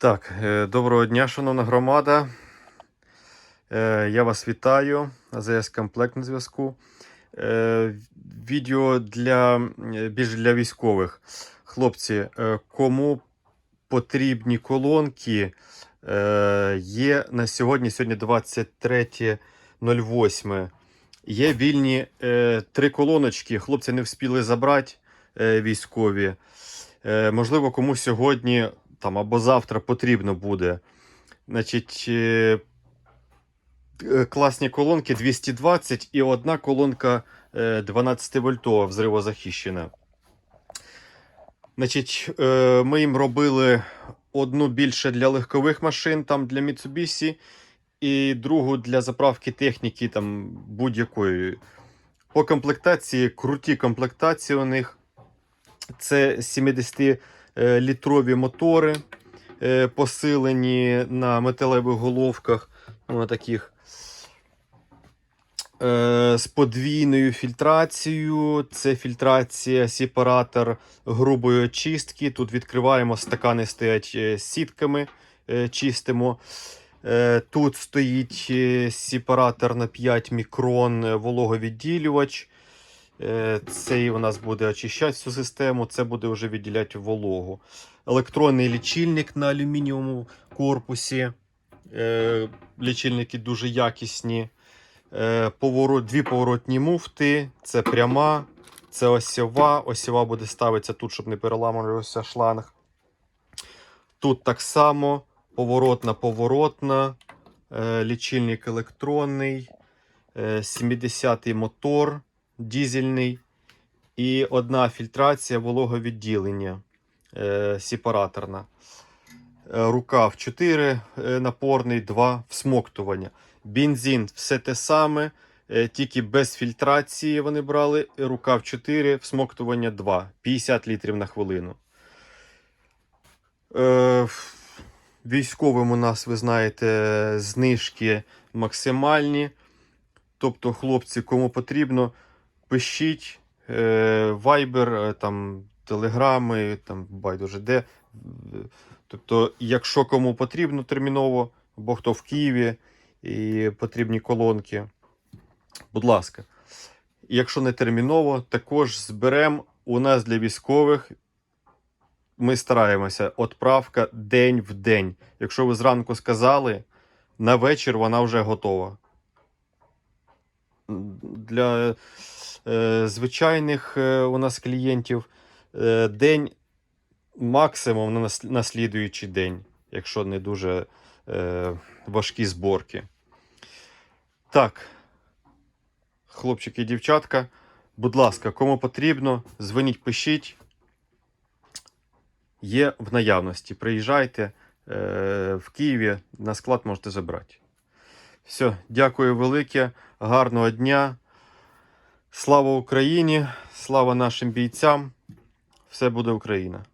Так, е, доброго дня, шановна громада. Е, Я вас вітаю. АЗС Комплект на зв'язку. Е, Відео для більш для військових. Хлопці, кому потрібні колонки, є на сьогодні, сьогодні 23.08. Є вільні три колоночки. Хлопці не встигли забрати військові. Можливо, комусь сьогодні там або завтра потрібно буде. Значить, е, е, класні колонки 220 і одна колонка е, 12 вольтова взривозахищена. Значить, е, ми їм робили одну більше для легкових машин, там для Mitsubishi, і другу для заправки техніки там будь-якої. По комплектації, круті комплектації у них. Це 70-літрові мотори, е, посилені на металевих головках, ну, на таких. Е, З подвійною фільтрацією. Це фільтрація, сепаратор грубої очистки. Тут відкриваємо стакани, стоять е, сітками, е, чистимо. Е, Тут стоїть е, сепаратор на 5 мікрон е, вологовідділювач. Е, Цей у нас буде очищати всю систему, це буде вже відділяти вологу. Електронний лічильник на алюмінієвому корпусі. Е, Лічильники дуже якісні. Е, дві поворотні муфти. Це пряма, це осьова. Осьова буде ставитися тут, щоб не переламувався шланг. Тут так само поворотна, поворотна, лічильник електронний, е, 70-й мотор дізельний і одна фільтрація вологовідділення е, сепараторна. Е, Рукав 4 е, напорний, 2 всмоктування. Бензин все те саме, е, тільки без фільтрації вони брали. Рукав 4, всмоктування 2, 50 літрів на хвилину. Військовим у нас, ви знаєте, знижки максимальні. Тобто, хлопці, кому потрібно, пишіть Viber, е, там, телеграми, там, байдуже де. Тобто, якщо кому потрібно терміново, або хто в Києві і потрібні колонки, будь ласка. Якщо не терміново, також зберемо у нас для військових. Ми стараємося, відправка день в день. Якщо ви зранку сказали, на вечір вона вже готова. Для звичайних е, у нас клієнтів е, день максимум на, нас- на слідуючий день, якщо не дуже е, важкі зборки. Так, хлопчики і дівчатка, будь ласка, кому потрібно, дзвоніть, пишіть. Є в наявності. Приїжджайте е, в Києві, на склад можете забрати. Все, дякую велике, гарного дня. Слава Україні! Слава нашим бійцям! Все буде Україна!